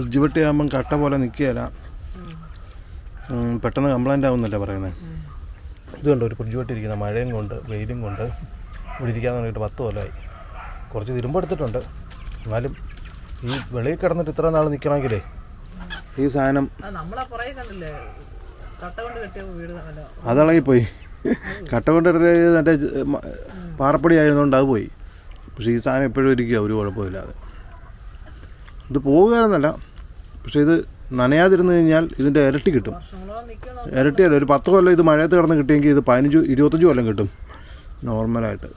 Fridge പെട്ടി ആകുമ്പം കട്ട പോലെ നിൽക്കുകയില്ല. പെട്ടെന്ന് കംപ്ലൈന്റ് ആവുന്നല്ലേ പറയുന്നത് ഇതുകൊണ്ട് കണ്ടോ ഒരു ഫ്രിഡ്ജ് പെട്ടി ഇരിക്കുന്ന മഴയും കൊണ്ട് വെയിലും കൊണ്ട്. ഇവിടെ ഇരിക്കാൻ തുടങ്ങിയിട്ട് പത്ത് കൊല്ലമായി കുറച്ച് തിരുമ്പെടുത്തിട്ടുണ്ട് എന്നാലും ഈ വെളിയിൽ കിടന്നിട്ട് ഇത്ര നാൾ നിൽക്കണമെങ്കിലേ ഈ സാധനം അത് നമ്മളെ പുറകെ കണ്ടില്ലേ? കട്ട കൊണ്ട് കെട്ടിയ വീട് നല്ല അതളകിപ്പോയി. കട്ട കൊണ്ട് മറ്റേ പാറപ്പടി ആയതുകൊണ്ട് അത് പോയി. പക്ഷേ ഈ സാധനം എപ്പോഴും ഇരിക്കുക ഒരു കുഴപ്പമില്ലാതെ ഇത് പോവുകയാണെന്നല്ല പക്ഷേ ഇത് നനയാതിരുന്നു കഴിഞ്ഞാൽ ഇതിന്റെ ഇരട്ടി കിട്ടും. ഇരട്ടിയല്ല ഒരു പത്ത് കൊല്ലം ഇത് മഴയത്ത് കിടന്ന് കിട്ടിയെങ്കിൽ ഇത് പതിനഞ്ച് ഇരുപത്തഞ്ച് കൊല്ലം കിട്ടും. നോർമലായിട്ട്.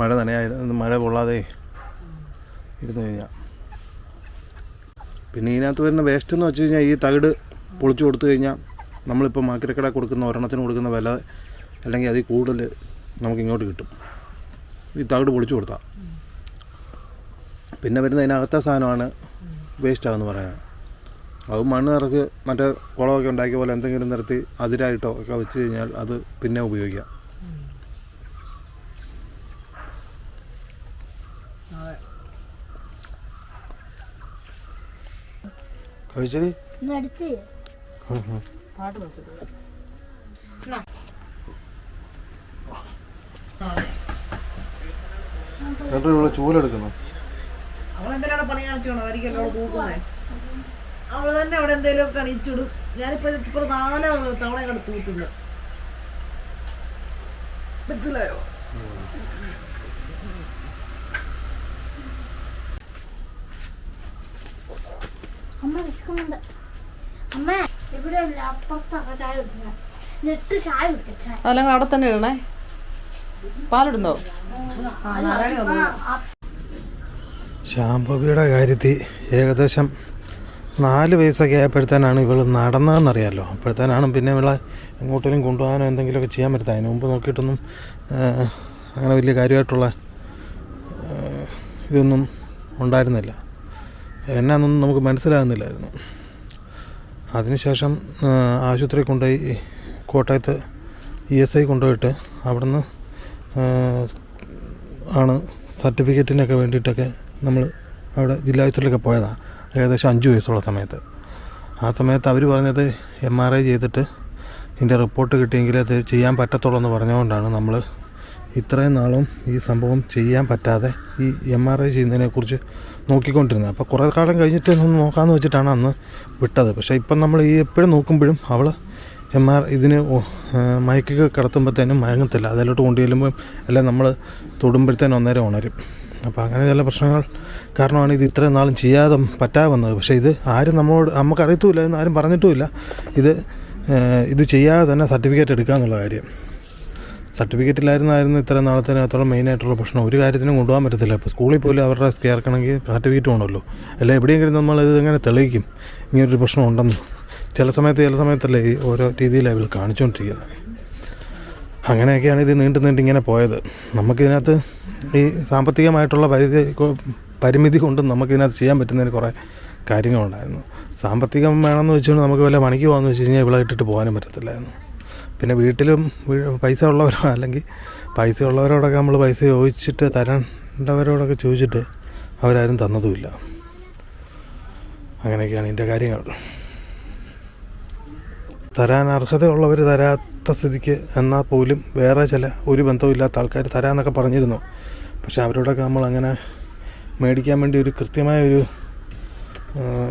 മഴ നനയായി മഴ കൊള്ളാതെ ഇരുന്ന് കഴിഞ്ഞാൽ പിന്നെ ഇതിനകത്ത് വരുന്ന വേസ്റ്റ് എന്ന് വെച്ച് കഴിഞ്ഞാൽ ഈ തകിട് പൊളിച്ചു കൊടുത്തു കഴിഞ്ഞാൽ നമ്മളിപ്പോൾ മാക്കിരക്കട കൊടുക്കുന്ന ഒരെണ്ണത്തിന് കൊടുക്കുന്ന വില അല്ലെങ്കിൽ അതിൽ കൂടുതൽ നമുക്ക് ഇങ്ങോട്ട് കിട്ടും. ഈ തകിട് പൊളിച്ചു കൊടുത്താൽ പിന്നെ വരുന്ന അതിനകത്തെ സാധനമാണ് വേസ്റ്റ് ആണെന്ന് പറയാൻ അത് മണ്ണ് നിറച്ച് മറ്റേ കുളമൊക്കെ ഉണ്ടാക്കിയ പോലെ എന്തെങ്കിലും നിർത്തി അതിരായിട്ടോ ഒക്കെ വെച്ച് കഴിഞ്ഞാൽ അത് പിന്നെ ഉപയോഗിക്കാം. കഴിച്ചടി? ഇവിടെ ചൂലെടുക്കുന്നു. അവളെന്തിനാണ് പണി കാണിച്ചോണോ അതായിരിക്കും എല്ലാവരും തൂക്കുന്നേ അവൾ തന്നെ അവിടെ എന്തെങ്കിലും കണിച്ചിടും അണിയിച്ചിടും ഞാനിപ്പോ ഇപ്പൊ നാല് തവണ അങ്ങോട്ട് തൂത്തുന്നു മനസ്സിലായോ? അമ്മ വിശക്കുന്നുണ്ട്. അമ്മ ഇവിടെ അപ്പുറത്തൊക്കെ ചായ കുടിക്കുക. എന്നിട്ട് ചായ കുടിക്കാം ചായ. അവിടെ തന്നെ ഇടണേ. പാലിടുന്നോ? ശാംഭവിയുടെ കാര്യത്തിൽ ഏകദേശം നാല് വയസ്സൊക്കെ ആയപ്പോഴത്തേനാണ് ഇവൾ നടന്നതെന്നറിയാമല്ലോ അപ്പോഴത്തേനാണ് പിന്നെ ഇവളെ എങ്ങോട്ടേലും കൊണ്ടുപോകാനോ എന്തെങ്കിലുമൊക്കെ ചെയ്യാൻ പറ്റുന്നത് അതിന് മുമ്പ് നോക്കിയിട്ടൊന്നും അങ്ങനെ വലിയ കാര്യമായിട്ടുള്ള ഇതൊന്നും ഉണ്ടായിരുന്നില്ല. എന്നാന്നൊന്നും നമുക്ക് മനസ്സിലാകുന്നില്ലായിരുന്നു. അതിനുശേഷം ആശുപത്രി കൊണ്ടുപോയി കോട്ടയത്ത് ഇ എസ് ഐ കൊണ്ടുപോയിട്ട് അവിടുന്ന് ആണ് സർട്ടിഫിക്കറ്റിനൊക്കെ വേണ്ടിയിട്ടൊക്കെ നമ്മൾ അവിടെ ജില്ലാ ആശുപത്രിയിലൊക്കെ പോയതാണ് ഏകദേശം അഞ്ച് വയസ്സുള്ള സമയത്ത്. ആ സമയത്ത് അവർ പറഞ്ഞത് എം ആർ ഐ ചെയ്തിട്ട് ഇതിന്റെ റിപ്പോർട്ട് കിട്ടിയെങ്കിൽ അത് ചെയ്യാൻ പറ്റത്തുള്ളൂ എന്ന് പറഞ്ഞുകൊണ്ടാണ് നമ്മൾ ഇത്രയും നാളും ഈ സംഭവം ചെയ്യാൻ പറ്റാതെ ഈ എം ആർ ഐ ചെയ്യുന്നതിനെക്കുറിച്ച് നോക്കിക്കൊണ്ടിരുന്നത്. അപ്പോൾ കുറേ കാലം കഴിഞ്ഞിട്ട് ഒന്ന് നോക്കാമെന്ന് വെച്ചിട്ടാണ് അന്ന് വിട്ടത്. പക്ഷേ ഇപ്പം നമ്മൾ ഈ എപ്പോഴും നോക്കുമ്പോഴും അവൾ എം ആർ ഇതിന് മയക്കൊക്കെ കിടത്തുമ്പോഴത്തേനും മയങ്ങത്തില്ല. അതിലോട്ട് കൊണ്ടുചെല്ലുമ്പോൾ എല്ലാം നമ്മൾ തൊടുമ്പോഴത്തേനും ഒന്നേരം ഉണരും. അപ്പോൾ അങ്ങനെ ചില പ്രശ്നങ്ങൾ കാരണമാണ് ഇത് ഇത്രയും നാളും ചെയ്യാതെ പറ്റാതെ വന്നത് പക്ഷേ ഇത് ആരും നമ്മോട് നമുക്കറിയത്തുമില്ല എന്ന് ആരും പറഞ്ഞിട്ടുമില്ല. ഇത് ഇത് ചെയ്യാതെ തന്നെ സർട്ടിഫിക്കറ്റ് എടുക്കുക എന്നുള്ള കാര്യം. സർട്ടിഫിക്കറ്റിലായിരുന്നായിരുന്നു ഇത്ര നാളത്തിനകത്തോളം മെയിനായിട്ടുള്ള പ്രശ്നം. ഒരു കാര്യത്തിനും കൊണ്ടുപോകാൻ പറ്റത്തില്ല. ഇപ്പോൾ സ്കൂളിൽ പോലും അവരുടെ ചേർക്കണമെങ്കിൽ സർട്ടിഫിക്കറ്റ് വേണമല്ലോ. അല്ല? എവിടെയെങ്കിലും നമ്മൾ എങ്ങനെ തെളിയിക്കും? ഇങ്ങനൊരു പ്രശ്നം ഉണ്ടെന്ന്. ചില സമയത്ത് ചില സമയത്തല്ലേ ഈ ഓരോ രീതിയിലാണ് ഇവർ കാണിച്ചുകൊണ്ടിരിക്കുന്നത്. അങ്ങനെയൊക്കെയാണ് ഇത് നീണ്ടു നീണ്ട് ഇങ്ങനെ പോയത്. നമുക്കിതിനകത്ത് ഈ സാമ്പത്തികമായിട്ടുള്ള പരിധി പരിമിതി കൊണ്ടും നമുക്കിതിനകത്ത് ചെയ്യാൻ പറ്റുന്നതിന് കുറേ കാര്യങ്ങളുണ്ടായിരുന്നു. സാമ്പത്തികം വേണമെന്ന് വെച്ചുകൊണ്ട് നമുക്ക് വല്ല പണിക്ക് പോകാമെന്ന് വെച്ച് കഴിഞ്ഞാൽ ഇവിടെ ഇട്ടിട്ട് പോകാനും പറ്റത്തില്ലായിരുന്നു. പിന്നെ വീട്ടിലും പൈസ ഉള്ളവരോ അല്ലെങ്കിൽ പൈസ ഉള്ളവരോടൊക്കെ നമ്മൾ പൈസ ചോദിച്ചിട്ട് തരേണ്ടവരോടൊക്കെ ചോദിച്ചിട്ട് അവരാരും തന്നതുമില്ല. അങ്ങനെയൊക്കെയാണ് ഇതിന്റെ കാര്യങ്ങൾ. തരാൻ അർഹതയുള്ളവർ സ്ഥിതിക്ക് എന്നാൽ പോലും വേറെ ചില ഒരു ബന്ധവുമില്ലാത്ത ആൾക്കാർ തരാമെന്നൊക്കെ പറഞ്ഞിരുന്നു. പക്ഷേ അവരോടൊക്കെ നമ്മൾ അങ്ങനെ മേടിക്കാൻ വേണ്ടി ഒരു കൃത്യമായ ഒരു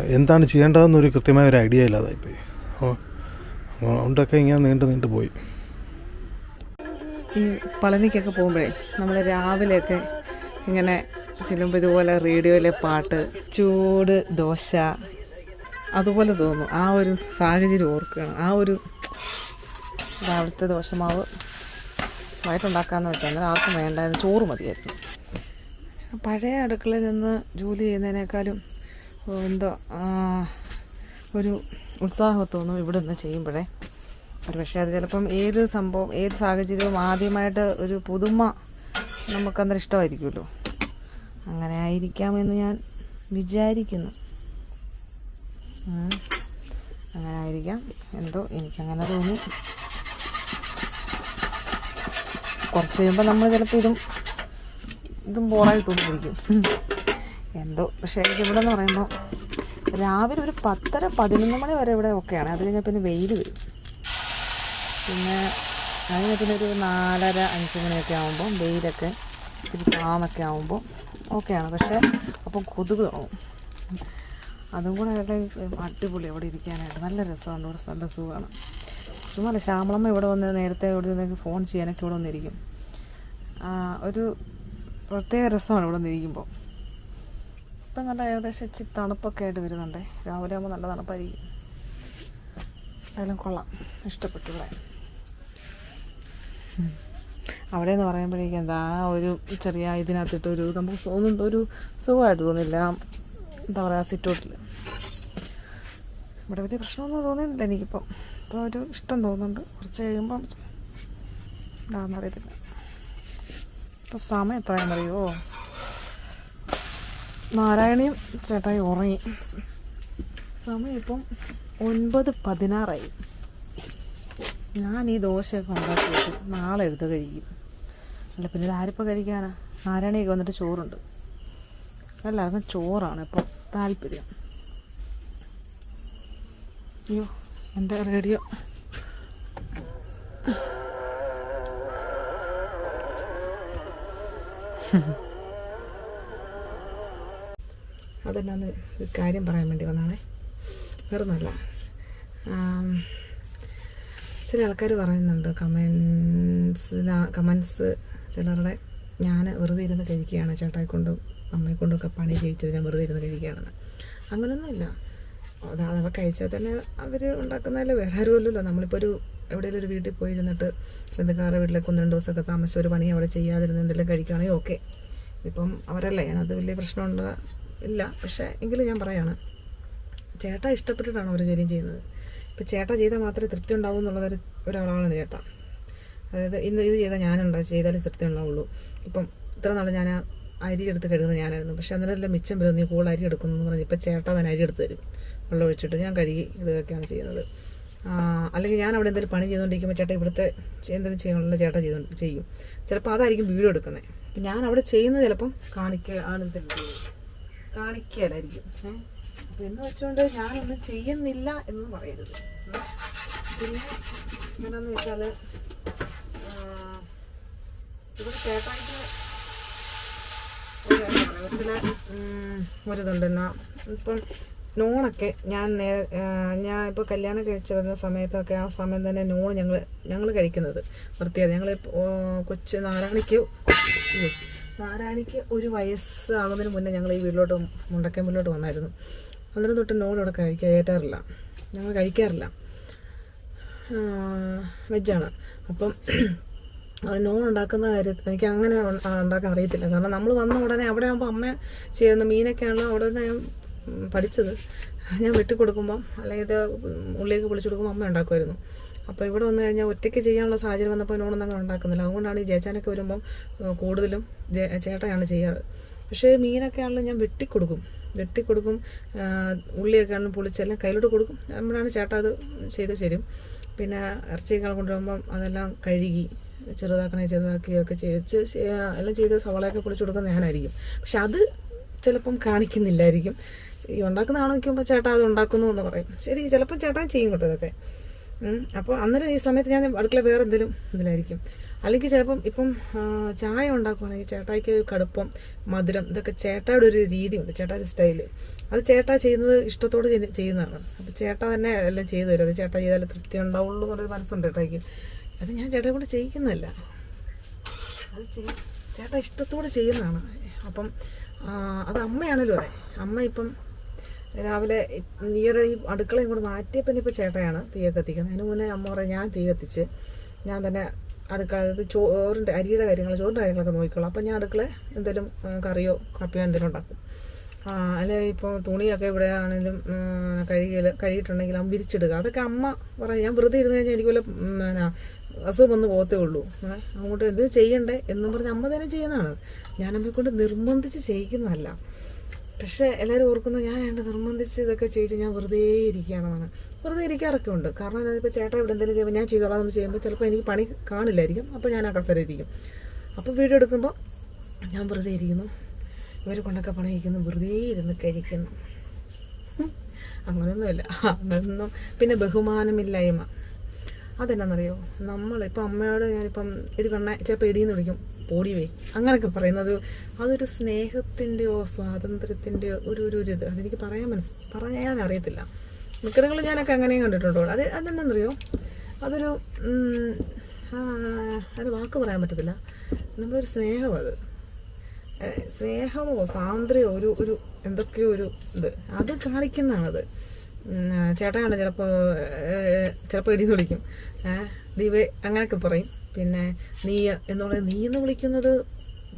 എന്താണ് ചെയ്യേണ്ടതെന്നൊരു കൃത്യമായ ഒരു ഐഡിയ ഇല്ലാതായിപ്പോയി. അതുകൊണ്ടൊക്കെ ഇങ്ങനെ നീണ്ടു നീണ്ടു പോയി. ഈ പളനിക്കൊക്കെ പോകുമ്പോഴേ നമ്മൾ രാവിലെയൊക്കെ ഇങ്ങനെ ചെല്ലുമ്പോൾ ഇതുപോലെ റേഡിയോയിലെ പാട്ട് ചൂട് ദോശ അതുപോലെ തോന്നും. ആ ഒരു സാഹചര്യം ഓർക്കുകയാണ്. ആ ഒരു രാവിലത്തെ ദോശമാവ് വൈകിട്ടുണ്ടാക്കാമെന്ന് വെച്ചാൽ ആർക്കും വേണ്ടായിരുന്നു ചോറ് മതിയായിരുന്നു. പഴയ അടുക്കളയിൽ നിന്ന് ജോലി ചെയ്യുന്നതിനേക്കാളും എന്തോ ഒരു ഉത്സാഹം തോന്നും ഇവിടെ നിന്ന് ചെയ്യുമ്പോഴേ ഒരു പക്ഷേ അത് ചിലപ്പം ഏത് സംഭവം ഏത് സാഹചര്യവും ആദ്യമായിട്ട് ഒരു പുതുമ നമുക്കന്നേരം ഇഷ്ടമായിരിക്കുമല്ലോ. അങ്ങനെ ആയിരിക്കാമെന്ന് ഞാൻ വിചാരിക്കുന്നു. അങ്ങനെ ആയിരിക്കാം. എന്തോ എനിക്കങ്ങനെ തോന്നി. കുറച്ച് കഴിയുമ്പോൾ നമ്മൾ ചിലപ്പോൾ ഇതും ഇതും ബോറായി തോന്നിയിരിക്കും എന്തോ പക്ഷേ ഇവിടെ എന്ന് പറയുമ്പോൾ രാവിലെ ഒരു പത്തര പതിനൊന്ന് മണി വരെ ഇവിടെ ഒക്കെയാണ്. അത് കഴിഞ്ഞാൽ പിന്നെ വെയിൽ വരും. പിന്നെ അതിന് പിന്നെ ഒരു നാലര അഞ്ച് മണിയൊക്കെ ആകുമ്പോൾ വെയിലൊക്കെ ഇത്തിരി താന്നൊക്കെ ആകുമ്പോൾ ഓക്കെയാണ് പക്ഷേ അപ്പം കൊതുക് തുടങ്ങും. അതും കൂടെ അടിപൊളി അവിടെ ഇരിക്കാനായിട്ട്. നല്ല രസമാണ് ഒരു നല്ല സുഖമാണ്. ചുമ്മാ ശ്യാമളമ്മ ഇവിടെ വന്ന് നേരത്തെ ഇവിടെ നിന്ന് ഫോൺ ചെയ്യാനൊക്കെ ഇവിടെ വന്നിരിക്കും. ഒരു പ്രത്യേക രസമാണ് ഇവിടെ വന്നിരിക്കുമ്പോൾ ഇപ്പം നല്ല ഏകദേശം ഇച്ചിരി തണുപ്പൊക്കെ ആയിട്ട് വരുന്നുണ്ട്. രാവിലെ ആകുമ്പോൾ നല്ല തണുപ്പായിരിക്കും. എന്തായാലും കൊള്ളാം. ഇഷ്ടപ്പെട്ടു ഇവിടെ. അവിടെ എന്ന് പറയുമ്പോഴേക്കും എന്താ ഒരു ചെറിയ ഇതിനകത്തിട്ട് ഒരു നമുക്ക് തോന്നുന്നുണ്ട് ഒരു സുഖമായിട്ട് തോന്നില്ല. എന്താ പറയുക സിറ്റൗട്ടിൽ ഇവിടെ വലിയ പ്രശ്നമൊന്നും തോന്നിയിട്ടില്ല എനിക്കിപ്പം. ഇപ്പോൾ ഒരു ഇഷ്ടം തോന്നുന്നുണ്ട്. കുറച്ച് കഴിയുമ്പം എന്താണെന്ന് അറിയത്തില്ല. ഇപ്പം സമയം എത്രയാണെന്നറിയോ നാരായണിയും ചേട്ടായി ഉറങ്ങി. സമയം ഇപ്പം ഒൻപത് പതിനാറായി. ഞാൻ ഈ ദോശയൊക്കെ ഉണ്ടാക്കി വെച്ചു നാളെ എടുത്ത് കഴിക്കും. അല്ല പിന്നെ ആരിപ്പോൾ കഴിക്കാനാ? നാരായണിയൊക്കെ വന്നിട്ട് ചോറുണ്ട്. എല്ലാവർക്കും ചോറാണ്. ഇപ്പം താല്പര്യം. അയ്യോ. എന്റെ റേഡിയോ. അതെന്നാന്ന് ഒരു കാര്യം പറയാൻ വേണ്ടി വന്നാണേ. വേറെ ഒന്നുമല്ല ആം, ചില ആൾക്കാർ പറയുന്നുണ്ട് കമൻസ് കമൻസ് ചിലരുടെ ഞാൻ വെറുതെ ഇരുന്ന് കഴിക്കുകയാണ്. ചേട്ടായി കൊണ്ടും അമ്മയെ കൊണ്ടൊക്കെ പണി ചെയ്യിച്ചത് ഞാൻ വെറുതെ ഇരുന്ന് കഴിക്കുകയാണെന്ന്. അങ്ങനെയൊന്നുമില്ല അത് അവർ കഴിച്ചാൽ തന്നെ അവർ ഉണ്ടാക്കുന്നതല്ലേ? വേറെ ആരുമല്ലല്ലോ നമ്മളിപ്പോൾ ഒരു എവിടെയെങ്കിലും ഒരു വീട്ടിൽ പോയി ഇരുന്നിട്ട് ബന്ധുക്കാരുടെ വീട്ടിലേക്ക് ഒന്ന് രണ്ട് ദിവസമൊക്കെ താമസിച്ച് ഒരു പണി അവിടെ ചെയ്യാതിരുന്ന് എന്തെങ്കിലും കഴിക്കുകയാണെങ്കിൽ ഓക്കെ ഇപ്പം അവരല്ലേ ഞാനത് വലിയ പ്രശ്നമുണ്ട് ഇല്ല. പക്ഷേ എങ്കിലും ഞാൻ പറയാണ് ചേട്ട ഇഷ്ടപ്പെട്ടിട്ടാണ് ഒരു ജോലിയും ചെയ്യുന്നത്. ഇപ്പം ചേട്ട ചെയ്താൽ മാത്രമേ തൃപ്തി ഉണ്ടാവൂ എന്നുള്ളതൊരു ഒരാളാണ് ചേട്ട. അതായത് ഇന്ന് ഇത് ചെയ്താൽ ഞാനുണ്ടാവും ചെയ്താലേ തൃപ്തി ഉണ്ടാവുള്ളൂ. ഇപ്പം ഇത്ര നാൾ ഞാൻ അരി എടുത്ത് കഴുകുന്നത് ഞാനായിരുന്നു. പക്ഷെ എല്ലാം മിച്ചം വരും നീ കൂടുതൽ അരി എടുക്കുന്നു എന്ന് പറഞ്ഞ് ഇപ്പം ചേട്ട തന്നെ അരി എടുത്ത് തരും. വെള്ളം ഒഴിച്ചിട്ട് ഞാൻ കഴുകി ഇതൊക്കെയാണ് ചെയ്യുന്നത് അല്ലെങ്കിൽ ഞാൻ അവിടെ എന്തെങ്കിലും പണി ചെയ്തുകൊണ്ടിരിക്കുമ്പോൾ ചേട്ടൻ ഇവിടുത്തെ എന്തെങ്കിലും ചെയ്യാനുള്ള ചേട്ടൻ ചെയ്തു ചെയ്യും ചിലപ്പോൾ അതായിരിക്കും വീഡിയോ എടുക്കുന്നത് അപ്പം ഞാൻ അവിടെ ചെയ്യുന്നത് ചിലപ്പം കാണിക്കുക ആണ് കാണിക്കലായിരിക്കും അപ്പം എന്ന് വെച്ചുകൊണ്ട് ഞാനൊന്നും ചെയ്യുന്നില്ല എന്ന് പറയരുത്. പിന്നെ എന്നാന്ന് വെച്ചാൽ ഇവിടെ ചേട്ടായിട്ട് ഒരു ഒരിതുണ്ട് എന്നാ ഇപ്പം നോണൊക്കെ ഞാൻ നേ ഞാൻ ഇപ്പോൾ കല്യാണം കഴിച്ച് വരുന്ന സമയത്തൊക്കെ ആ സമയം തന്നെ നൂൺ ഞങ്ങൾ ഞങ്ങൾ കഴിക്കുന്നത്. വൃത്തിയത് ഞങ്ങൾ കൊച്ചു നാരായണിക്ക് നാരായണിക്ക് ഒരു വയസ്സാകുന്നതിന് മുന്നേ ഞങ്ങൾ ഈ വീട്ടിലോട്ട് മുണ്ടക്കൻ മുന്നോട്ട് വന്നായിരുന്നു. അന്നേരം തൊട്ട് നൂൺ ഇവിടെ കയറ്റാറില്ല ഞങ്ങൾ കഴിക്കാറില്ല. വെജാണ്. അപ്പം നോൺ ഉണ്ടാക്കുന്ന കാര്യത്തിൽ എനിക്ക് അങ്ങനെ ഉണ്ടാക്കാൻ അറിയത്തില്ല. കാരണം നമ്മൾ വന്ന ഉടനെ അവിടെ ആകുമ്പോൾ അമ്മ ചെയ്യുന്ന അവിടെ നിന്ന് ഞാൻ ഉം, പഠിച്ചത്. ഞാൻ വെട്ടി കൊടുക്കുമ്പം അല്ലെങ്കിൽ ഇത് ഉള്ളിലേക്ക് പൊളിച്ചു കൊടുക്കുമ്പോൾ അമ്മ ഉണ്ടാക്കുമായിരുന്നു. അപ്പോൾ ഇവിടെ വന്നു കഴിഞ്ഞാൽ ഒറ്റയ്ക്ക് ചെയ്യാനുള്ള സാഹചര്യം വന്നപ്പോൾ നോണൊന്നും അങ്ങനെ ഉണ്ടാക്കുന്നില്ല. അതുകൊണ്ടാണ് ഈ ജേച്ചാനൊക്കെ വരുമ്പം കൂടുതലും ചേട്ടയാണ് ചെയ്യാറ്. പക്ഷേ മീനൊക്കെ ആണെങ്കിലും ഞാൻ വെട്ടിക്കൊടുക്കും വെട്ടിക്കൊടുക്കും കൊടുക്കും ഉള്ളിയൊക്കെ ആണെങ്കിലും പൊളിച്ചെല്ലാം കയ്യിലോട്ട് കൊടുക്കും. നമ്മളാണ് ചേട്ട അത് ചെയ്ത് തരും. പിന്നെ ഇറച്ചിയൊക്കെ കൊണ്ടുവരുമ്പം അതെല്ലാം കഴുകി ചെറുതാക്കണേ ചെറുതാക്കുകയൊക്കെ ചെയ്ത് എല്ലാം ചെയ്ത് സവാളയൊക്കെ പൊളിച്ചു കൊടുക്കുന്ന ഞാനായിരിക്കും. പക്ഷെ അത് ചിലപ്പം കാണിക്കുന്നില്ലായിരിക്കും. ഈ ഉണ്ടാക്കുന്ന ആൾ നിൽക്കുമ്പോൾ ചേട്ടാ അത് ഉണ്ടാക്കുന്നു എന്ന് പറയും. ശരി ചിലപ്പോൾ ചേട്ടാ ചെയ്യും കേട്ടോ ഇതൊക്കെ. അപ്പോൾ അന്നേരം ഈ സമയത്ത് ഞാൻ അടുക്കള വേറെ എന്തെങ്കിലും ഇതിലായിരിക്കും. അല്ലെങ്കിൽ ചിലപ്പം ഇപ്പം ചായ ഉണ്ടാക്കുവാണെങ്കിൽ ചേട്ടായിക്ക് കടുപ്പം മധുരം ഇതൊക്കെ ചേട്ടായുടെ ഒരു രീതിയുണ്ട് ചേട്ടായുടെ സ്റ്റൈൽ. അത് ചേട്ടാ ചെയ്യുന്നത് ഇഷ്ടത്തോട് ചെയ്യ- ചെയ്യുന്നതാണ്. അപ്പോൾ ചേട്ടാ തന്നെ എല്ലാം ചെയ്തു തരും. അത് ചേട്ടാ ചെയ്താലേ തൃപ്തി ഉണ്ടാവുള്ളൂ എന്നൊരു മനസ്സുണ്ട് ചേട്ടായിക്ക്. അത് ഞാൻ ചേട്ടായി കൊണ്ട് ചെയ്യിക്കുന്നതല്ല അത് ചേട്ടാ ഇഷ്ടത്തോടെ ചെയ്യുന്നതാണ്. അപ്പം അത് അമ്മയാണല്ലോ അതെ. അമ്മ ഇപ്പം രാവിലെ ഈയിടെ ഈ അടുക്കളയും കൂടെ മാറ്റിയപ്പോൾ ഇപ്പോൾ ചേട്ടയാണ് തീ കത്തിക്കുന്നത്. അതിന് മുന്നേ അമ്മ പറയാൻ ഞാൻ തീ കത്തിച്ച് ഞാൻ തന്നെ അടുക്കളത് ചോറിന്റെ അരിയുടെ കാര്യങ്ങൾ ചോറിന്റെ കാര്യങ്ങളൊക്കെ നോക്കിക്കോളാം. അപ്പം ഞാൻ അടുക്കള എന്തെങ്കിലും കറിയോ കപ്പിയോ എന്തെങ്കിലും ഉണ്ടാക്കും. അല്ലെ ഇപ്പോൾ തുണിയൊക്കെ ഇവിടെ ആണെങ്കിലും കഴുകിയിൽ കഴുകിയിട്ടുണ്ടെങ്കിൽ അമ്മ വിരിച്ചിടുക. അതൊക്കെ അമ്മ പറയാം ഞാൻ വെറുതെ ഇരുന്ന് കഴിഞ്ഞാൽ എനിക്ക് വല്ല എന്നാ പിന്നെ അസുഖം വന്ന് പോകത്തേ ഉള്ളൂ. അങ്ങോട്ട് എന്ത് ചെയ്യണ്ടേ എന്നും പറഞ്ഞ് അമ്മ തന്നെ ചെയ്യുന്നതാണ്. ഞാൻ അമ്മയെ കൊണ്ട് നിർബന്ധിച്ച് ചെയ്യിക്കുന്നതല്ല. പക്ഷേ എല്ലാവരും ഓർക്കുന്നത് ഞാൻ എന്റെ നിർബന്ധിച്ച് ഇതൊക്കെ ചെയ്ത് ഞാൻ വെറുതെ ഇരിക്കുകയാണെന്നാണ്. വെറുതെ ഇരിക്കാറൊക്കെ ഉണ്ട്. കാരണം ഇപ്പോൾ ചേട്ടൻ ഇവിടെ എന്തെങ്കിലും ചെയ്യുമ്പോൾ ഞാൻ ചെയ്തോളാം ചെയ്യുമ്പോൾ ചിലപ്പോൾ എനിക്ക് പണി കാണില്ലായിരിക്കും. അപ്പോൾ ഞാൻ ആ കസര ഇരിക്കും അപ്പോൾ വീഡിയോ എടുക്കുമ്പോൾ ഞാൻ വെറുതെ ഇരിക്കുന്നു. ഇവരെ കൊണ്ടൊക്കെ പണിയിരിക്കുന്നു വെറുതെ ഇരുന്ന് കഴിക്കുന്നു. അങ്ങനെയൊന്നുമില്ല അതൊന്നും പിന്നെ ബഹുമാനമില്ലായ്മ. നമ്മൾ നമ്മളിപ്പോൾ അമ്മയോട് ഞാനിപ്പം ഇത് കണ്ണ ചിലപ്പോൾ ഇടിയെന്ന് വിളിക്കും. പോടിവേ അങ്ങനെയൊക്കെ പറയുന്നത് അതൊരു സ്നേഹത്തിന്റെയോ സ്വാതന്ത്ര്യത്തിന്റെയോ ഒരു ഒരു ഇത്. അതെനിക്ക് പറയാൻ മനസ്സ് പറയാൻ അറിയത്തില്ല. മിക്കടങ്ങളിൽ ഞാനൊക്കെ അങ്ങനെയും കണ്ടിട്ടുണ്ടോ അത് അതെന്താണെന്നറിയോ? അതൊരു അത് വാക്ക് പറയാൻ പറ്റത്തില്ല. നമ്മളൊരു സ്നേഹം അത്. സ്നേഹമോ സ്വാതന്ത്ര്യമോ ഒരു ഒരു എന്തൊക്കെയോ ഒരു ഇത്. അത് കാണിക്കുന്നതാണത്. ചേട്ടനാണ് ചിലപ്പോൾ ചിലപ്പോൾ ഇടിന്ന് വിളിക്കും ദീപേ അങ്ങനെയൊക്കെ പറയും. പിന്നെ നീ എന്ന് പറയുന്നത് നീ എന്ന് വിളിക്കുന്നത്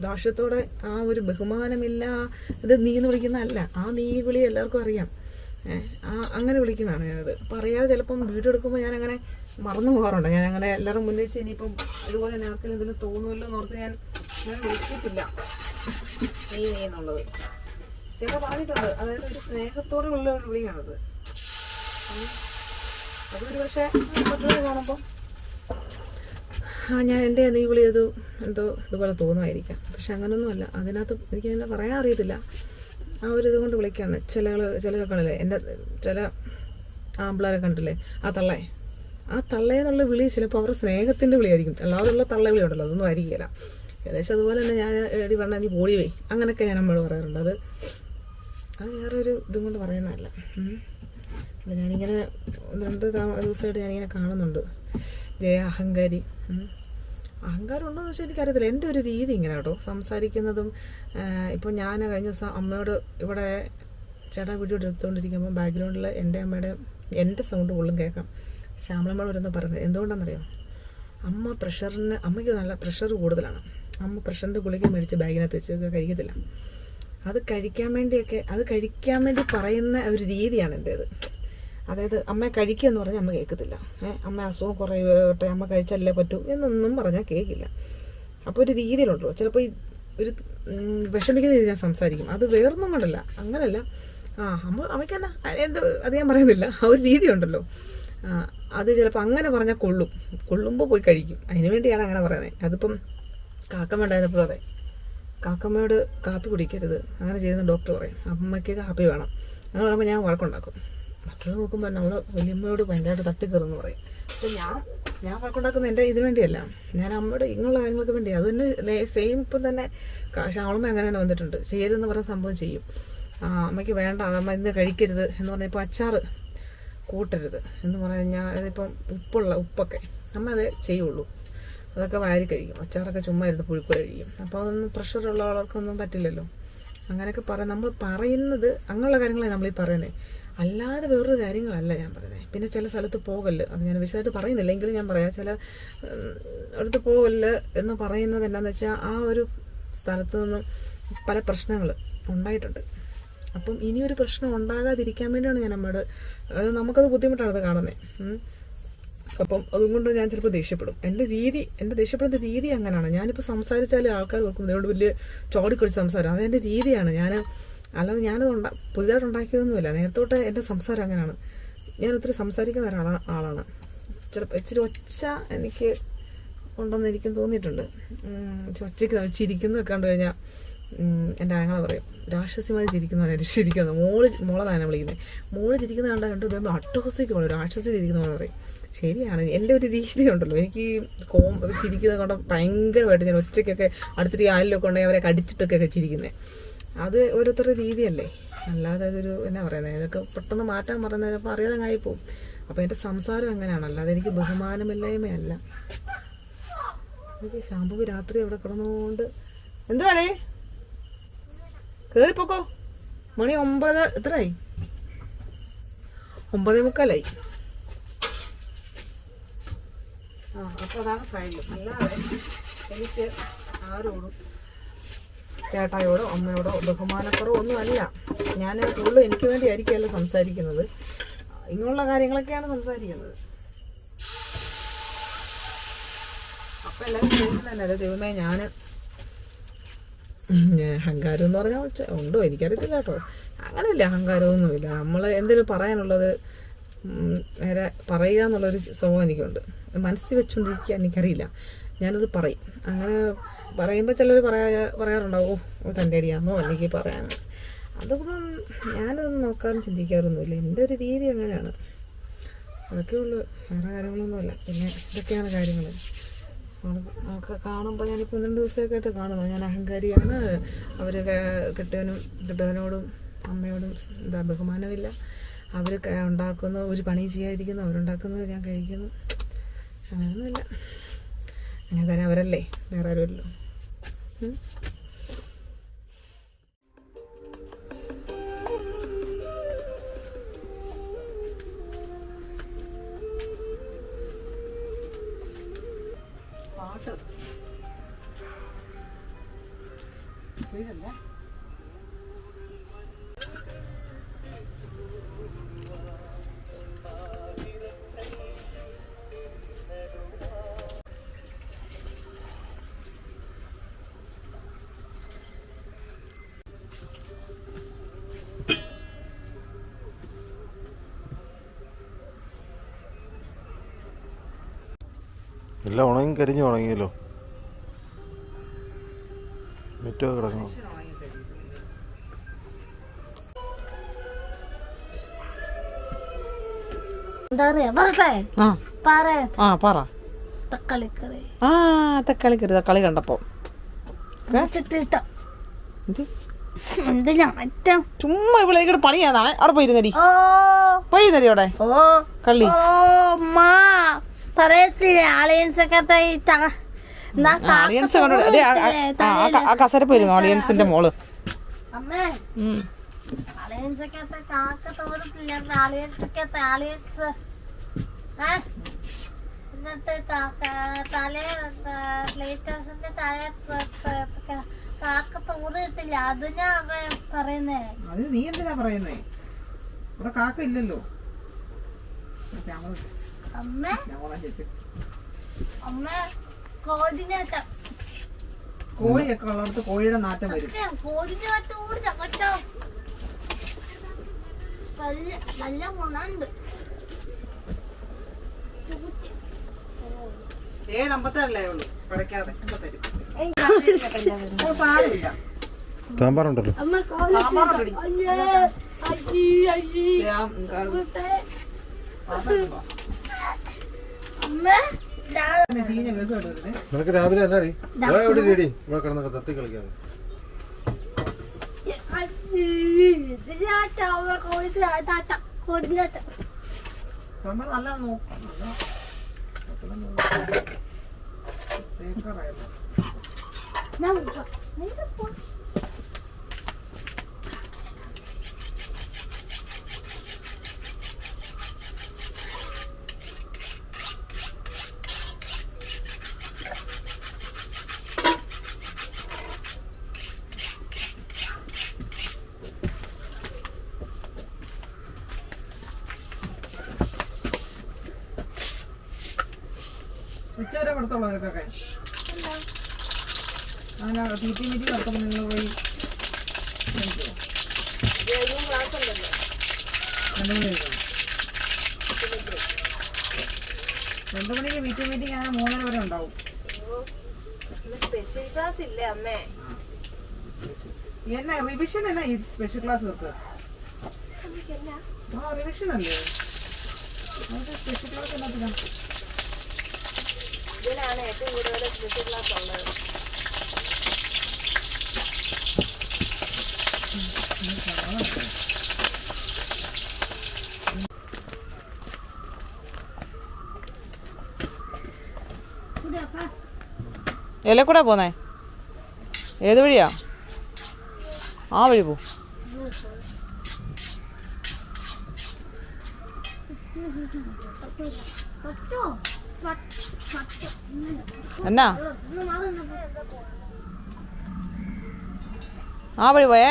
ദോഷത്തോടെ ആ ഒരു ബഹുമാനമില്ല. ഇത് നീ എന്ന് വിളിക്കുന്നതല്ല. ആ നീ വിളി എല്ലാവർക്കും അറിയാം. ആ അങ്ങനെ വിളിക്കുന്നതാണ് ഞാനത്. അപ്പോൾ അറിയാതെ ചിലപ്പം വീഡിയോ എടുക്കുമ്പോൾ ഞാനങ്ങനെ മറന്നു പോകാറുണ്ട്. ഞാൻ അങ്ങനെ എല്ലാവരും മുന്നേ വെച്ച് ഇനിയിപ്പം അതുപോലെ തന്നെ ആർക്കും ഇതിന് തോന്നുമല്ലോ എന്ന് ഓർത്ത് ഞാൻ ഞാൻ വിളിച്ചിട്ടില്ല. നീ നീ എന്നുള്ളത്. ചേട്ടാ പറഞ്ഞിട്ടുണ്ട്. അതായത് ഒരു സ്നേഹത്തോടെ ഉള്ള ഒരു വിളിയാണത്. അതൊരു പക്ഷേ മറ്റുള്ള കാണുമ്പോൾ ആ ഞാൻ എന്റെ നീ വിളിയത് എന്തോ ഇതുപോലെ തോന്നുമായിരിക്കാം. പക്ഷെ അങ്ങനൊന്നുമല്ല. അതിനകത്ത് എനിക്ക് എന്താ പറയാൻ അറിയത്തില്ല. ആ ഒരു ഇത് കൊണ്ട് വിളിക്കാന്ന് ചില ചിലരൊക്കെ കണ്ടില്ലേ? എന്റെ ചില ആമ്പിളാരെ കണ്ടില്ലേ? ആ തള്ളേ. ആ തള്ളയെന്നുള്ള വിളി ചിലപ്പോൾ അവരുടെ സ്നേഹത്തിന്റെ വിളിയായിരിക്കും. അല്ലാതെയുള്ള തള്ള വിളി ഉണ്ടല്ലോ. അതൊന്നും ആയിരിക്കില്ല. ഏകദേശം അതുപോലെ തന്നെ ഞാൻ എടി പറഞ്ഞാൽ നീ പോടി വേ. അങ്ങനെയൊക്കെ ഞാൻ നമ്മൾ പറയാറുണ്ട്. അത് അത് വേറെ ഒരു ഇതും കൊണ്ട് പറയുന്നതല്ല. അപ്പം ഞാനിങ്ങനെ രണ്ട് ദിവസമായിട്ട് ഞാനിങ്ങനെ കാണുന്നുണ്ട്. ജയ അഹങ്കാരി. അഹങ്കാരം ഉണ്ടോ എന്ന് വെച്ചാൽ എനിക്കറിയത്തില്ല. എന്റെ ഒരു രീതി ഇങ്ങനെ കേട്ടോ. സംസാരിക്കുന്നതും ഇപ്പോൾ ഞാൻ കഴിഞ്ഞ ദിവസം അമ്മയോട് ഇവിടെ ചേട്ടാ വീഡിയോ എടുത്തുകൊണ്ടിരിക്കുമ്പോൾ ബാക്ക്ഗ്രൗണ്ടിൽ എന്റെ അമ്മയുടെ എന്റെ സൗണ്ട് ഉള്ളും കേൾക്കാം. ശ്യാമളമ്മ വരുന്ന പറഞ്ഞത് എന്തുകൊണ്ടാണെന്നറിയോ അമ്മ പ്രഷറിന് അമ്മയ്ക്ക് നല്ല പ്രഷർ കൂടുതലാണ്. അമ്മ പ്രഷറിന്റെ ഗുളിക മേടിച്ച് ബാഗിനകത്ത് വെച്ച് കഴിക്കത്തില്ല. അത് കഴിക്കാൻ വേണ്ടിയൊക്കെ അത് കഴിക്കാൻ വേണ്ടി പറയുന്ന ഒരു രീതിയാണ് എന്റേത് അതായത് അമ്മ കഴിക്കുക എന്ന് പറഞ്ഞാൽ അമ്മ കേൾക്കത്തില്ല. അമ്മ അസുഖം കുറയട്ടെ അമ്മ കഴിച്ചല്ലേ പറ്റൂ എന്നൊന്നും പറഞ്ഞാൽ കേൾക്കില്ല. അപ്പോൾ ഒരു രീതിയിലുണ്ടല്ലോ. ചിലപ്പോൾ ഈ ഒരു വിഷമിക്കുന്ന രീതി ഞാൻ സംസാരിക്കും. അത് വേറൊന്നും കൊണ്ടല്ല. അങ്ങനല്ല. ആ അമ്മ അമ്മയ്ക്കല്ല എന്ത് അത് ഞാൻ പറയുന്നില്ല. ആ ഒരു രീതി ഉണ്ടല്ലോ അത് ചിലപ്പോൾ അങ്ങനെ പറഞ്ഞാൽ കൊള്ളും. കൊള്ളുമ്പോൾ പോയി കഴിക്കും. അതിന് വേണ്ടിയാണ് അങ്ങനെ പറയുന്നത്. അതിപ്പം കാക്കമ്മ വേണ്ടായിരുന്നപ്പോഴും അതെ. കാക്കമ്മയോട് കാപ്പി കുടിക്കരുത്. അങ്ങനെ ചെയ്യുന്ന ഡോക്ടർ പറയും. അമ്മയ്ക്ക് കാപ്പി വേണം. അങ്ങനെ പറയുമ്പോൾ ഞാൻ വഴക്കുണ്ടാക്കും. മറ്റുള്ള നോക്കുമ്പോൾ നമ്മൾ വലിയമ്മയോട് ഭയങ്കരമായിട്ട് തട്ടിക്കയറുമെന്ന് പറയും. അപ്പം ഞാൻ ഞാൻ വഴക്കുണ്ടാക്കുന്നത് എന്റെ ഇതിന് വേണ്ടിയല്ല. ഞാൻ അമ്മയുടെ ഇങ്ങനെയുള്ള കാര്യങ്ങൾക്ക് വേണ്ടി. അത് തന്നെ സെയിം ഇപ്പം തന്നെ ഷാളമ്മ അങ്ങനെ തന്നെ വന്നിട്ടുണ്ട്. ചെയ്യരുതെന്ന് പറഞ്ഞ സംഭവം ചെയ്യും. അമ്മയ്ക്ക് വേണ്ട അമ്മ ഇന്ന് കഴിക്കരുത് എന്ന് പറഞ്ഞാൽ ഇപ്പോൾ അച്ചാറ് കൂട്ടരുത് എന്ന് പറഞ്ഞാൽ അതിപ്പം ഉപ്പുള്ള ഉപ്പൊക്കെ അമ്മ അതേ ചെയ്യുള്ളൂ. അതൊക്കെ വാരി കഴിക്കും. അച്ചാറൊക്കെ ചുമ്മാ ഇരുന്ന് പുഴുക്ക് കഴിക്കും. അപ്പോൾ അതൊന്നും പ്രഷറുള്ള ആൾക്കൊന്നും പറ്റില്ലല്ലോ. അങ്ങനെയൊക്കെ പറയാം നമ്മൾ പറയുന്നത് അങ്ങനെയുള്ള കാര്യങ്ങളാണ് നമ്മളീ പറയുന്നത് അല്ലാതെ വേറൊരു കാര്യങ്ങളല്ല ഞാൻ പറയുന്നത് പിന്നെ ചില സ്ഥലത്ത് പോകല്ല് അത് ഞാൻ വിശദമായിട്ട് പറയുന്നില്ല. എങ്കിലും ഞാൻ പറയാം. ചില അടുത്ത് പോകല്ല് എന്ന് പറയുന്നത് എന്താണെന്ന് വെച്ചാൽ ആ ഒരു സ്ഥലത്ത് നിന്നും പല പ്രശ്നങ്ങൾ ഉണ്ടായിട്ടുണ്ട്. അപ്പം ഇനിയൊരു പ്രശ്നം ഉണ്ടാകാതിരിക്കാൻ വേണ്ടിയാണ് ഞാൻ നമ്മുടെ അത് നമുക്കത് ബുദ്ധിമുട്ടാണ് അത് കാണുന്നത് അപ്പം അതുകൊണ്ട് ഞാൻ ചിലപ്പോൾ ദേഷ്യപ്പെടും. എന്റെ രീതി എന്റെ ദേഷ്യപ്പെടുന്ന രീതി അങ്ങനെയാണ് ഞാനിപ്പോൾ സംസാരിച്ചാൽ ആൾക്കാർ ഓർക്കും ഇതുകൊണ്ട് വലിയ ചോടിക്കൊടിച്ച് സംസാരം. അതെന്റെ രീതിയാണ്. ഞാൻ അല്ലാതെ ഞാനത് ഉണ്ടാ പുതിയതായിട്ട് ഉണ്ടാക്കിയതൊന്നുമില്ല. നേരത്തോട്ട് എന്റെ സംസാരം അങ്ങനെയാണ്. ഞാൻ ഒത്തിരി സംസാരിക്കുന്ന ഒരാളാണ് ആളാണ്. ചിലപ്പോൾ ഇച്ചിരി ഒച്ച എനിക്ക് ഉണ്ടെന്ന് എനിക്കും തോന്നിയിട്ടുണ്ട്. ഒച്ചയ്ക്ക് ചിരിക്കുന്നതൊക്കെ കണ്ടു കഴിഞ്ഞാൽ എന്റെ ആങ്ങളെ പറയും രാക്ഷസിമാരി ചിരിക്കുന്നതാണ് രക്ഷിരിക്കുന്നത് മോൾ മോളതാണ് ഞാൻ വിളിക്കുന്നത് മോൾ ചിരിക്കുന്ന കണ്ടാൽ കണ്ടു കഴിയുമ്പോൾ അട്ടഹസിക്ക് പോകണം രാക്ഷസി ചിരിക്കുന്നതെന്ന് പറയും. ശരിയാണ് എന്റെ ഒരു രീതി ഉണ്ടല്ലോ. എനിക്ക് കോം ചിരിക്കുന്നത് കൊണ്ട് ഭയങ്കരമായിട്ട് ഞാൻ ഒച്ചയ്ക്കൊക്കെ അടുത്തൊരു ആലിലൊക്കെ ഉണ്ടെങ്കിൽ അവരെ കടിച്ചിട്ടൊക്കെ ചിരിക്കുന്നത് അത് ഓരോരുത്തരുടെ രീതിയല്ലേ. അല്ലാതെ അതൊരു എന്നാ പറയുന്നത് ഇതൊക്കെ പെട്ടെന്ന് മാറ്റാൻ പറയുന്നത് ചിലപ്പോൾ അറിയാതെ പോകും അപ്പോൾ എന്റെ സംസാരം അങ്ങനെയാണ് അല്ലാതെ എനിക്ക് ബഹുമാനമില്ലായ്മയല്ല. എനിക്ക് ശാമ്പു രാത്രി അവിടെ കിടന്നുകൊണ്ട് എന്തുവാണേ കേറിപ്പോക്കോ. മണി ഒമ്പത് എത്രയായി? ഒമ്പതേ മുക്കാലായി. ആ അപ്പോൾ അതാണ് ഫൈനൽ അല്ലാതെ എനിക്ക് ആരോടും ചേട്ടായോടോ അമ്മയോടോ ബഹുമാനക്കുറവോ ഒന്നും അല്ല ഞാൻ ഉള്ളു എനിക്ക് വേണ്ടി ആയിരിക്കുമല്ലോ സംസാരിക്കുന്നത്. ഇങ്ങനെയുള്ള കാര്യങ്ങളൊക്കെയാണ് സംസാരിക്കുന്നത്. അപ്പം എല്ലാവരും ചോദിക്കുന്നതല്ലേ ദൈവമേ ഞാൻ അഹങ്കാരം എന്ന് പറഞ്ഞാൽ ഉണ്ടോ? എനിക്കറിയത്തില്ല കേട്ടോ. അങ്ങനെയില്ല അഹങ്കാരമൊന്നുമില്ല. നമ്മൾ എന്തെങ്കിലും പറയാനുള്ളത് നേരെ പറയുക എന്നുള്ളൊരു സ്വഭാവം എനിക്കുണ്ട്. മനസ്സിൽ വെച്ചുകൊണ്ടിരിക്കുക എനിക്കറിയില്ല. ഞാനത് പറയും. അങ്ങനെ പറയുമ്പോൾ ചിലർ പറയാ പറയാറുണ്ടാവും ഓ തന്റെ അടിയാന്നോ? അല്ലെങ്കിൽ പറയാൻ. അതൊന്നും ഞാനതൊന്നും നോക്കാനും ചിന്തിക്കാറൊന്നുമില്ല. എന്റെ ഒരു രീതി അങ്ങനെയാണ്. അതൊക്കെ ഉള്ളു. വേറെ കാര്യങ്ങളൊന്നുമില്ല. പിന്നെ ഇതൊക്കെയാണ് കാര്യങ്ങൾ നമുക്ക് കാണുമ്പോൾ ഞാനിപ്പോൾ രണ്ട് ദിവസമൊക്കെ ആയിട്ട് കാണുന്നു. ഞാൻ അഹങ്കാരിയാണ്. അവർ കെട്ടവനും കെട്ടവനോടും അമ്മയോടും എന്താ ബഹുമാനമില്ല. അവർ ഉണ്ടാക്കുന്ന ഒരു പണി ചെയ്യാതിരിക്കുന്നു അവരുണ്ടാക്കുന്നത് ഞാൻ കഴിക്കുന്നു. അങ്ങനെയൊന്നുമില്ല. അങ്ങനെ തന്നെ അവരല്ലേ വേറെ ആരുമല്ലോ. പാട്ട്. വീടല്ല? എല്ലാം ഉണങ്ങി കരിഞ്ഞു ഉണങ്ങിയല്ലോ. മുറ്റമൊക്കെ കിടക്കണം. എന്താ പറയാ പറട്ടെ ആ. പറയാ ആ പറ. തക്കാളിക്കറി. ആ തക്കാളി കറി തക്കാളി കണ്ടപ്പോ ചുമ്മാ ഇവിടെ പണിയാതാ അവിടെ പോയിരുന്നടി. പോയിരുന്നടി അവിടെ. കള്ളി. പറയത്തില്ലേ ആളിയൻസ് ആ- കസര പോയിരുന്നു ഓഡിയൻസിന്റെ മോൾ. അമ്മേ. ഉം. ആളിയൻസ് ഒക്കെ കാക്ക തോന്നിട്ടില്ല. ആളിയൻസ് എന്നിട്ട് തലേ കാക്ക തോന്നിട്ടില്ല അത് ഞാൻ പറയുന്നേ. അത് നീ എന്തിനാ പറയുന്നേ? ഇവിടെ കാക്ക ഇല്ലല്ലോ. അമ്മ. അമ്മ കോതിനകത്ത് കോഴിയൊക്കെ ഉള്ളിടത്ത് കോഴിയുടെ നാറ്റം വരും. കോതിനകത്ത് കൂടി ചക്കട്ടോ. നല്ല മണമുണ്ട്. ഏഴ് അമ്പത്തേഴല്ലേ ഉള്ളൂ. പടയ്ക്കാതെ സാരമില്ല സാമ്പാറുണ്ടല്ലോ. അമ്മ നിനക്ക് രാവിലെ അല്ലാടി എവിടെ റെഡി ഇവിടെ കിടന്നൊക്കെ തത്തി കളിക്കാതെ. അയ്യേ ഇതിനകത്ത് അവ കോതിനകത്ത് കോതിനകത്ത് സാമ്പാർ നല്ല നോക്കാം തേക്കാറായല്ലോ ഞാൻ പോ- നീ പോ. ഉച്ചവരെ കൊടുത്തുള്ളൂ നിനക്കൊക്കെ അങ്ങനെ തീറ്റി മീറ്റി നടത്തുമ്പോൾ നിങ്ങൾ പോയി? രണ്ട് മണിക്ക് മീറ്റിംഗ് മീറ്റിംഗ് അങ്ങനെ മൂന്നര വരെ ഉണ്ടാവും. സ്പെഷ്യൽ ക്ലാസ് ഇല്ലേ അമ്മേ? എന്നാ റിവിഷൻ എന്നാ ഈ സ്പെഷ്യൽ ക്ലാസ് വെക്കുക ആ റിവിഷൻ അല്ലേ? സ്പെഷ്യൽ ക്ലാസ് എന്നാ ഇതിനാണ് ഏറ്റവും കൂടുതൽ സ്പെഷ്യൽ ക്ലാസ് ഉള്ളത് എല്ലാം കൂടെ പോന്നേ. ഏത് വഴിയാ? ആ വഴി പോ. പറ്റ്. എന്നാ. ആ വഴി പോയേ.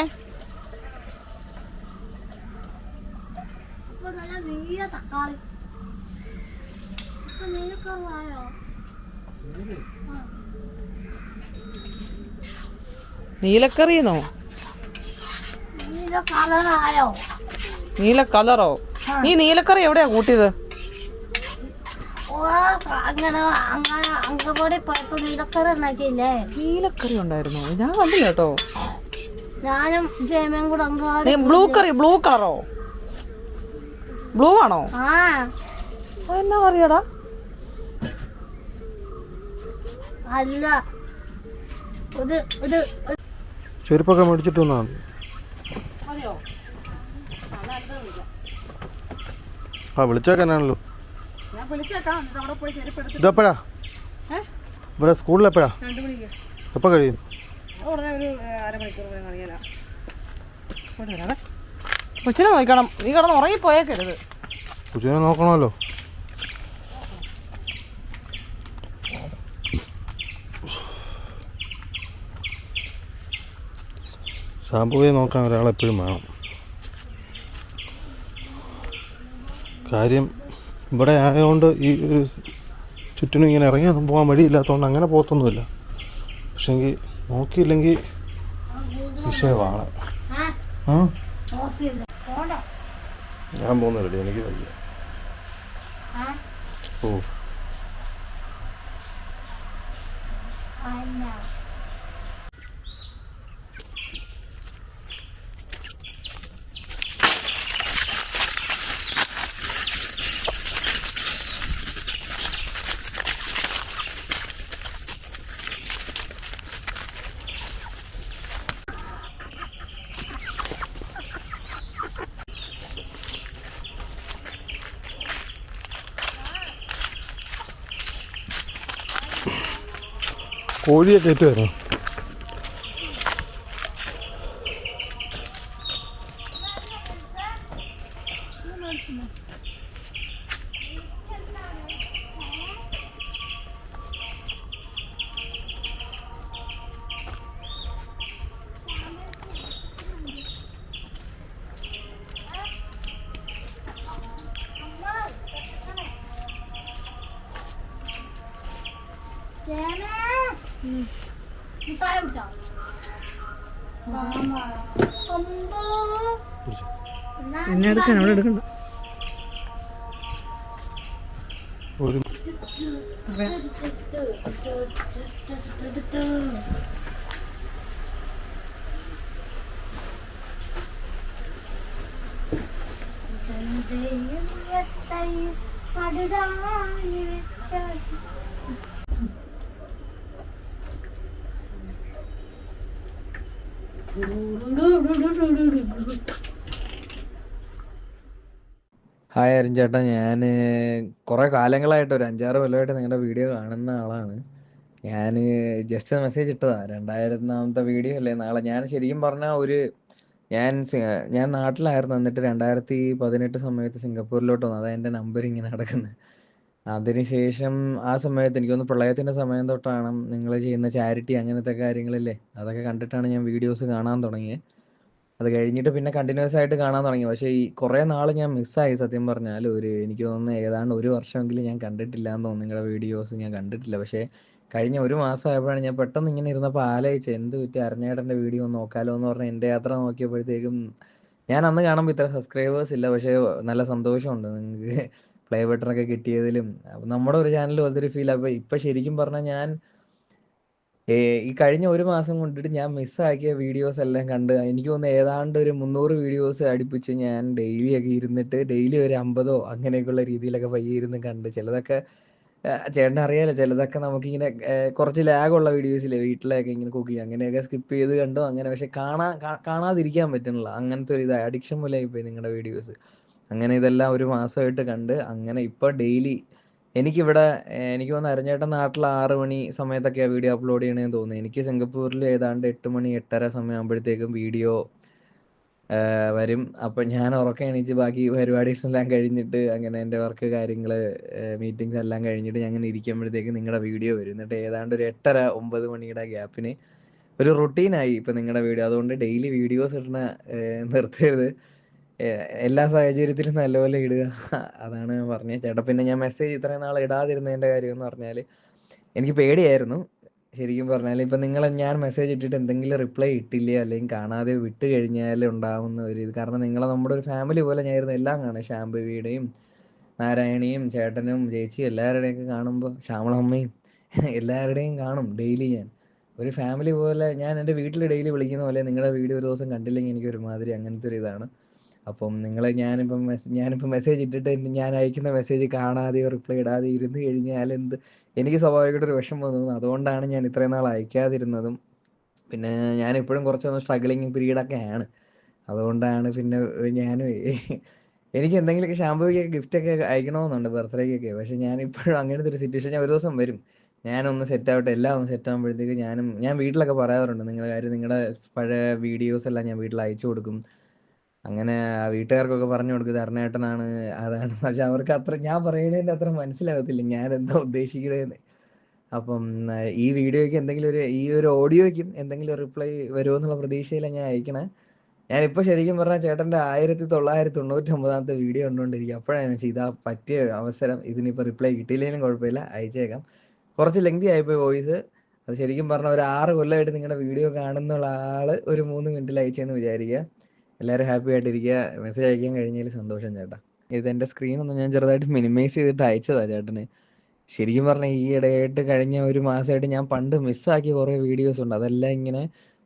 നീലക്കറിയെന്നോ നീല കളറായോ? നീല കളറോ? നീ നീലക്കറി എവിടെയാ കൂട്ടിയത്? അങ്ങനെ അങ്ങനെ അങ്കപൊടി പോയപ്പോ നീലക്കറി ഉണ്ടാക്കിയില്ലേ നീലക്കറി ഉണ്ടായിരുന്നു. ഞാൻ കണ്ടില്ല കേട്ടോ. ഞാനും ജയമയും കൂടെ ബ്ലൂ കറി ബ്ലൂ കളറോ? ബ്ലൂ ആണോ? എന്നാ കറിയടാ? അല്ല. ഇത് ഇത് ചെരുപ്പൊക്കെ മേടിച്ചിട്ട് വന്നാ ആ വിളിച്ചേക്കാനാണല്ലോ ഇതെപ്പോഴാ? ഇവിടെ സ്കൂളിൽ എപ്പോഴാ? എപ്പോൾ കഴിയും? കൊച്ചിനെ നോക്കണം. നീ കിടന്ന് ഉറങ്ങിപ്പോയേക്കരുത്. കൊച്ചിനെ നോക്കണമല്ലോ. ഷാമ്പുവെ നോക്കാൻ ഒരാളെപ്പോഴും വേണം. കാര്യം ഇവിടെ ആയതുകൊണ്ട് ഈ ഒരു ചുറ്റിനും ഇങ്ങനെ ഇറങ്ങിയൊന്നും പോകാൻ വഴിയില്ലാത്തതുകൊണ്ട് അങ്ങനെ പോകത്തൊന്നുമില്ല. പക്ഷെങ്കിൽ നോക്കിയില്ലെങ്കിൽ വിഷയമാണ്. ഞാൻ പോകുന്നില്ല എനിക്ക് വയ്യ. ഓ. അല്ല കോഴിയെ വരണം. എടുക്കാൻ അവിടെ എടുക്കണ്ട ഒരു ഹായ് അരുൺ ചേട്ടാ ഞാൻ കുറേ കാലങ്ങളായിട്ട് ഒരു അഞ്ചാറ് കൊല്ലമായിട്ട് നിങ്ങളുടെ വീഡിയോ കാണുന്ന ആളാണ്. ഞാൻ ജസ്റ്റ് മെസ്സേജ് ഇട്ടതാ രണ്ടായിരത്താമത്തെ വീഡിയോ അല്ലേ നാളെ. ഞാൻ ശരിക്കും പറഞ്ഞാൽ ഒരു ഞാൻ ഞാൻ നാട്ടിലായിരുന്നു എന്നിട്ട് രണ്ടായിരത്തി പതിനെട്ട് സമയത്ത് സിംഗപ്പൂരിലോട്ട് വന്നു അതാണ് എന്റെ നമ്പർ ഇങ്ങനെ നടക്കുന്നത് അതിനുശേഷം ആ സമയത്ത് എനിക്കൊന്ന് പ്രളയത്തിന്റെ സമയം തൊട്ടാണ് നിങ്ങൾ ചെയ്യുന്ന ചാരിറ്റി അങ്ങനത്തെ കാര്യങ്ങളില്ലേ? അതൊക്കെ കണ്ടിട്ടാണ് ഞാൻ വീഡിയോസ് കാണാൻ തുടങ്ങിയത് അത് കഴിഞ്ഞിട്ട് പിന്നെ കണ്ടിന്യൂസ് ആയിട്ട് കാണാൻ തുടങ്ങി. പക്ഷേ ഈ കുറേ നാൾ ഞാൻ മിസ്സായി സത്യം പറഞ്ഞാൽ ഒരു എനിക്ക് തോന്നുന്നു ഏതാണ്ട് ഒരു വർഷമെങ്കിലും ഞാൻ കണ്ടിട്ടില്ല എന്ന് തോന്നുന്നു. നിങ്ങളുടെ വീഡിയോസ് ഞാൻ കണ്ടിട്ടില്ല. പക്ഷേ കഴിഞ്ഞ ഒരു മാസം ആയപ്പോഴാണ് ഞാൻ പെട്ടെന്ന് ഇങ്ങനെ ഇരുന്നപ്പോൾ ആലോചിച്ച് എന്ത് പറ്റി? അരഞ്ഞേട്ടന്റെ വീഡിയോ നോക്കാലോ എന്ന് പറഞ്ഞ് എന്റെ യാത്ര നോക്കിയപ്പോഴത്തേക്കും ഞാൻ അന്ന് കാണുമ്പോൾ ഇത്ര സബ്സ്ക്രൈബേഴ്സ് ഇല്ല. പക്ഷേ നല്ല സന്തോഷമുണ്ട്. നിങ്ങൾക്ക് പ്ലേ ബട്ടണൊക്കെ കിട്ടിയതിലും. നമ്മുടെ ഒരു ചാനൽ പോലത്തെ ഒരു ഫീൽ അപ്പോൾ ഇപ്പം ശരിക്കും പറഞ്ഞാൽ ഞാൻ ഈ കഴിഞ്ഞ ഒരു മാസം കൊണ്ടിട്ട് ഞാൻ മിസ്സാക്കിയ വീഡിയോസ് എല്ലാം കണ്ട് എനിക്ക് തോന്നുന്നു ഏതാണ്ട് ഒരു മുന്നൂറ് വീഡിയോസ് അടുപ്പിച്ച് ഞാൻ ഡെയിലി ഒക്കെ ഇരുന്നിട്ട് ഡെയിലി ഒരു അമ്പതോ അങ്ങനെയൊക്കെയുള്ള രീതിയിലൊക്കെ പയ്യെ ഇരുന്ന് കണ്ട്. ചിലതൊക്കെ ചേട്ടൻ അറിയാലോ ചിലതൊക്കെ നമുക്കിങ്ങനെ കുറച്ച് ലാഗുള്ള വീഡിയോസിലെ വീട്ടിലൊക്കെ ഇങ്ങനെ കുക്ക് ചെയ്യും അങ്ങനെയൊക്കെ സ്കിപ്പ് ചെയ്ത് കണ്ടോ? അങ്ങനെ പക്ഷെ കാണാ കാണാതിരിക്കാൻ പറ്റുന്നില്ല. അങ്ങനത്തെ ഒരു ഇത് അഡിക്ഷൻ പോലെ ആയിപ്പോയി നിങ്ങളുടെ വീഡിയോസ് അങ്ങനെ ഇതെല്ലാം ഒരു മാസമായിട്ട് കണ്ട് അങ്ങനെ ഇപ്പോൾ ഡെയിലി എനിക്കിവിടെ എനിക്ക് തോന്നുന്നു അരഞ്ഞേട്ടൻ നാട്ടിൽ ആറ് മണി സമയത്തൊക്കെയാണ് വീഡിയോ അപ്ലോഡ് ചെയ്യണമെന്ന് തോന്നുന്നു. എനിക്ക് സിംഗപ്പൂരിൽ ഏതാണ്ട് എട്ട് മണി എട്ടര സമയം ആകുമ്പോഴത്തേക്കും വീഡിയോ വരും. അപ്പം ഞാൻ ഉറക്കം എണീച്ച് ബാക്കി പരിപാടികളെല്ലാം കഴിഞ്ഞിട്ട് അങ്ങനെ എന്റെ വർക്ക് കാര്യങ്ങൾ മീറ്റിങ്സ് എല്ലാം കഴിഞ്ഞിട്ട് ഞാൻ അങ്ങനെ ഇരിക്കുമ്പോഴത്തേക്കും നിങ്ങളുടെ വീഡിയോ വരും. എന്നിട്ട് ഏതാണ്ട് ഒരു എട്ടര ഒമ്പത് മണിയുടെ ഗ്യാപ്പിന് ഒരു റുട്ടീനായി ഇപ്പം നിങ്ങളുടെ വീഡിയോ. അതുകൊണ്ട് ഡെയിലി വീഡിയോസ് ഇടണ നിർത്തരുത്. എല്ലാ സാഹചര്യത്തിലും നല്ലപോലെ ഇടുക. അതാണ് ഞാൻ പറഞ്ഞത്. ചേട്ടാ പിന്നെ ഞാൻ മെസ്സേജ് ഇത്രയും നാൾ ഇടാതിരുന്നതിന്റെ കാര്യം എന്ന് പറഞ്ഞാൽ എനിക്ക് പേടിയായിരുന്നു. ശരിക്കും പറഞ്ഞാൽ ഇപ്പം നിങ്ങൾ ഞാൻ മെസ്സേജ് ഇട്ടിട്ട് എന്തെങ്കിലും റിപ്ലൈ ഇട്ടില്ല? അല്ലെങ്കിൽ കാണാതെ വിട്ട് കഴിഞ്ഞാൽ ഉണ്ടാവുന്ന ഒരു ഇത്. കാരണം നിങ്ങളെ നമ്മുടെ ഒരു ഫാമിലി പോലെ ഞാനിരുന്നു എല്ലാം കാണാം. ശാംഭവിയുടെയും നാരായണിയും ചേട്ടനും ചേച്ചിയും എല്ലാവരുടെയും ഒക്കെ കാണുമ്പോൾ ശ്യാമളമ്മയും എല്ലാവരുടെയും കാണും ഡെയിലി ഞാൻ. ഒരു ഫാമിലി പോലെ ഞാൻ എന്റെ വീട്ടിൽ ഡെയിലി വിളിക്കുന്ന പോലെ നിങ്ങളുടെ വീഡിയോ ഒരു ദിവസം കണ്ടില്ലെങ്കിൽ എനിക്ക് ഒരുമാതിരി അങ്ങനത്തെ ഒരു ഇതാണ്. അപ്പം നിങ്ങൾ ഞാനിപ്പം മെസ് ഞാനിപ്പം മെസ്സേജ് ഇട്ടിട്ട് ഞാൻ അയക്കുന്ന മെസ്സേജ് കാണാതെയോ റിപ്ലൈ ഇടാതെ ഇരുന്ന് കഴിഞ്ഞാൽ എന്ത് എനിക്ക് സ്വാഭാവികമായിട്ട് ഒരു വിഷമം തോന്നുന്നു അതുകൊണ്ടാണ് ഞാൻ ഇത്രയും നാൾ അയക്കാതിരുന്നതും. പിന്നെ ഞാൻ ഇപ്പോഴും കുറച്ചൊന്ന് സ്ട്രഗ്ലിങ് പീരീഡൊക്കെ ആണ്. അതുകൊണ്ടാണ് പിന്നെ ഞാനും എനിക്ക് എന്തെങ്കിലുമൊക്കെ ഷാമ്പൂക്കൊക്കെ ഗിഫ്റ്റൊക്കെ അയക്കണമെന്നുണ്ട് ബർത്ത്ഡേക്കൊക്കെ പക്ഷേ ഞാൻ ഇപ്പോഴും അങ്ങനത്തെ ഒരു സിറ്റുവേഷൻ ഞാൻ ഒരു ദിവസം വരും. ഞാനൊന്ന് സെറ്റ് ആവട്ടെ എല്ലാം ഒന്ന് സെറ്റ് ആകുമ്പോഴത്തേക്ക് ഞാനും ഞാൻ വീട്ടിലൊക്കെ പറയാറുണ്ട് നിങ്ങളുടെ കാര്യം നിങ്ങളുടെ പഴയ വീഡിയോസ് എല്ലാം ഞാൻ വീട്ടിൽ അയച്ചു കൊടുക്കും. അങ്ങനെ വീട്ടുകാർക്കൊക്കെ പറഞ്ഞു കൊടുക്കുക ധർണേട്ടനാണ് അതാണ്. പക്ഷെ അവർക്ക് അത്ര ഞാൻ പറയണതിന്റെ അത്ര മനസ്സിലാകത്തില്ല ഞാൻ എന്താ ഉദ്ദേശിക്കണേന്ന്. അപ്പം ഈ വീഡിയോയ്ക്ക് എന്തെങ്കിലും ഒരു ഈ ഒരു ഓഡിയോയ്ക്കും എന്തെങ്കിലും റിപ്ലൈ വരുമോ എന്നുള്ള പ്രതീക്ഷയിലാണ് ഞാൻ അയക്കണേ. ഞാനിപ്പോ ശരിക്കും പറഞ്ഞ ചേട്ടന്റെ ആയിരത്തി തൊള്ളായിരത്തി തൊണ്ണൂറ്റി ഒമ്പതാമത്തെ വീഡിയോ കണ്ടുകൊണ്ടിരിക്കുക അപ്പോഴാണ് ഞാൻ ഇതാ പറ്റിയ അവസരം ഇതിനിപ്പോ റിപ്ലൈ കിട്ടിയില്ലെങ്കിലും കുഴപ്പമില്ല അയച്ചേക്കാം. കുറച്ച് ലെങ്തി ആയിപ്പോയി വോയിസ്. അത് ശരിക്കും പറഞ്ഞ ഒരു ആറ് കൊല്ലമായിട്ട് നിങ്ങളുടെ വീഡിയോ കാണുന്നുള്ള ആൾ ഒരു മൂന്ന് മിനിറ്റിൽ അയച്ചെന്ന് വിചാരിക്കുക. എല്ലാവരും ഹാപ്പി ആയിട്ടിരിക്കുക. മെസ്സേജ് അയക്കാൻ കഴിഞ്ഞതിൽ സന്തോഷം ചേട്ടാ. ഇത് എന്റെ സ്ക്രീനൊന്നും ഞാൻ ചെറുതായിട്ട് മിനിമൈസ് ചെയ്തിട്ട് അയച്ചതാ ചേട്ടന്. ശരിക്കും പറഞ്ഞാൽ ഈ ഇടയായിട്ട് കഴിഞ്ഞ ഒരു മാസമായിട്ട് ഞാൻ പണ്ട് മിസ്സാക്കിയ കുറേ വീഡിയോസ് ഉണ്ട്. അതെല്ലാം ഇങ്ങനെ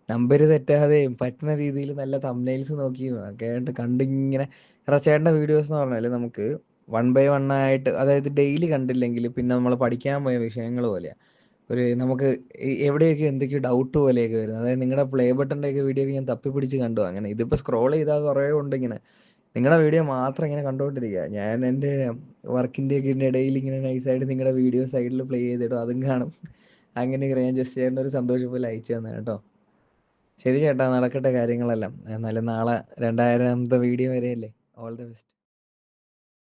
നമ്പർ തെറ്റാതെയും പറ്റുന്ന രീതിയിൽ നല്ല തംനൈൽസ് നോക്കിയും ആയിട്ട് കണ്ടിങ്ങനെ കാരണം ചേട്ടന്റെ വീഡിയോസ് എന്ന് പറഞ്ഞാൽ നമുക്ക് വൺ ബൈ വൺ ആയിട്ട് അതായത് ഡെയിലി കണ്ടില്ലെങ്കിൽ പിന്നെ നമ്മൾ പഠിക്കാൻ പോയ വിഷയങ്ങൾ പോലെയാണ് ഒരു നമുക്ക് എവിടെയൊക്കെ എന്തൊക്കെയോ ഡൗട്ട് പോലെയൊക്കെ വരുന്നത്. അതായത് നിങ്ങളുടെ പ്ലേ ബട്ടന്റെ ഒക്കെ വീഡിയോ ഒക്കെ ഞാൻ തപ്പിപ്പിടിച്ച് കണ്ടു. അങ്ങനെ ഇതിപ്പോൾ സ്ക്രോൾ ചെയ്താൽ കുറേ ഉണ്ടിങ്ങനെ നിങ്ങളുടെ വീഡിയോ മാത്രം ഇങ്ങനെ കണ്ടുകൊണ്ടിരിക്കുക ഞാൻ എന്റെ വർക്കിന്റെ ഒക്കെ ഇടയിൽ ഇങ്ങനെ നൈസായിട്ട് നിങ്ങളുടെ വീഡിയോ സൈഡിൽ പ്ലേ ചെയ്തിടും. അതും കാണും. അങ്ങനെ ഞാൻ ജസ്റ്റ് ചേട്ടന്റെ ഒരു സന്തോഷം പോലെ അയച്ചു തന്നെ കേട്ടോ. ശരി ചേട്ടാ നടക്കട്ടെ കാര്യങ്ങളെല്ലാം. എന്നാലും നാളെ രണ്ടായിരത്തെ വീഡിയോ വരെയല്ലേ? All the best